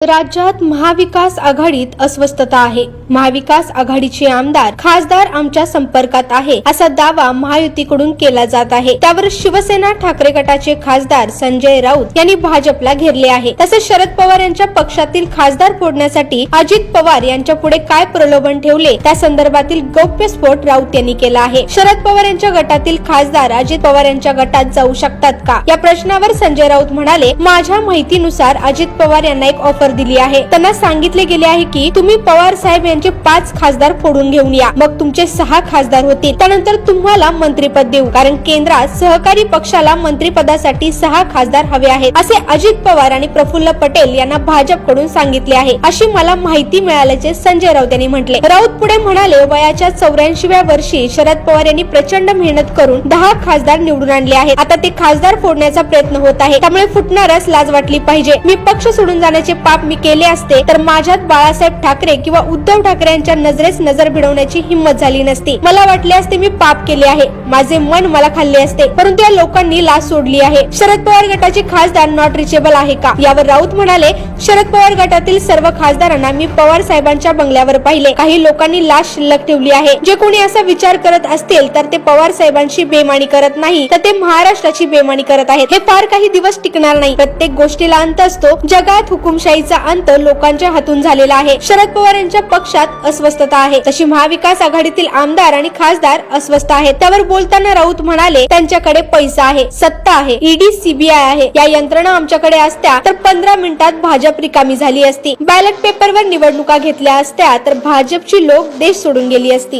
राज्यात महाविकास आघाडीत अस्वस्थता आहे. महाविकास आघाडीचे आमदार खासदार आमच्या संपर्कात आहे असा दावा महायुतीकडून केला जात आहे. त्यावर शिवसेना ठाकरे गटाचे खासदार संजय राऊत यांनी भाजपला घेरले आहे. तसेच शरद पवार यांच्या पक्षातील खासदार फोडण्यासाठी अजित पवार यांच्या पुढे काय प्रलोभन ठेवले त्या संदर्भातील गौप्यस्फोट राऊत यांनी केला आहे. शरद पवार यांच्या गटातील खासदार अजित पवार यांच्या गटात जाऊ शकतात का? या प्रश्नावर संजय राऊत म्हणाले माझ्या माहितीनुसार अजित पवार यांना एक ऑफर दिली आहे. त्यांना सांगितले गेले आहे की तुम्ही पवार साहेब त्यांचे पाच खासदार फोडून घेऊन या. मग तुमचे सहा खासदार होतील. त्यानंतर तुम्हाला मंत्रीपद देऊ. कारण केंद्रात सहकारी पक्षाला मंत्रीपदासाठी सहा खासदार हवे आहेत असे अजित पवार आणि प्रफुल्ल पटेल यांना भाजपकडून सांगितले आहे. अशी मला माहिती मिळाल्याचे संजय राऊत यांनी म्हटले. राऊत पुढे म्हणाले वयाच्या चौऱ्याऐंशीव्या वर्षी शरद पवार यांनी प्रचंड मेहनत करून दहा खासदार निवडून आणले आहेत. आता ते खासदार फोडण्याचा प्रयत्न होत आहे. त्यामुळे फुटणारच लाज वाटली पाहिजे. मी पक्ष सोडून जाण्याचे पाप मी केले असते तर माझ्यात बाळासाहेब ठाकरे किंवा उद्धव ठाकरे यांच्या नजरेस नजर भिडवण्याची हिंमत झाली नसती. मला वाटले असते मी पाप केले आहे. माझे मन मला खाल्ले असते. परंतु या लोकांनी लाच सोडली आहे. शरद पवार गटाचे खासदार नॉट रिचेबल आहे का? यावर राऊत म्हणाले शरद पवार गटातील सर्व खासदारांना मी पवार साहेबांच्या बंगल्यावर पाहिले. काही लोकांनी लाच शिल्लक ठेवली आहे. जे कोणी असा विचार करत असतील तर ते पवार साहेबांची बेमानी करत नाही तर ते महाराष्ट्राची बेमानी करत आहेत. हे फार काही दिवस टिकणार नाही. प्रत्येक गोष्टीला अंत असतो. जगात हुकुमशाहीचा अंत लोकांच्या हातून झालेला आहे. शरद पवार यांच्या पक्षात पक्षात अस्वस्थता आहे. तशी महाविकास आघाडीतील आमदार आणि खासदार अस्वस्थ आहेत. त्यावर बोलताना राऊत म्हणाले त्यांच्याकडे पैसा आहे सत्ता आहे ईडी सीबीआय आहे. या यंत्रणा आमच्याकडे असत्या तर पंधरा मिनिटात भाजप रिकामी झाली असती. बॅलेट पेपरवर निवडणुका घेतल्या असत्या तर भाजपची लोक देश सोडून गेली असती.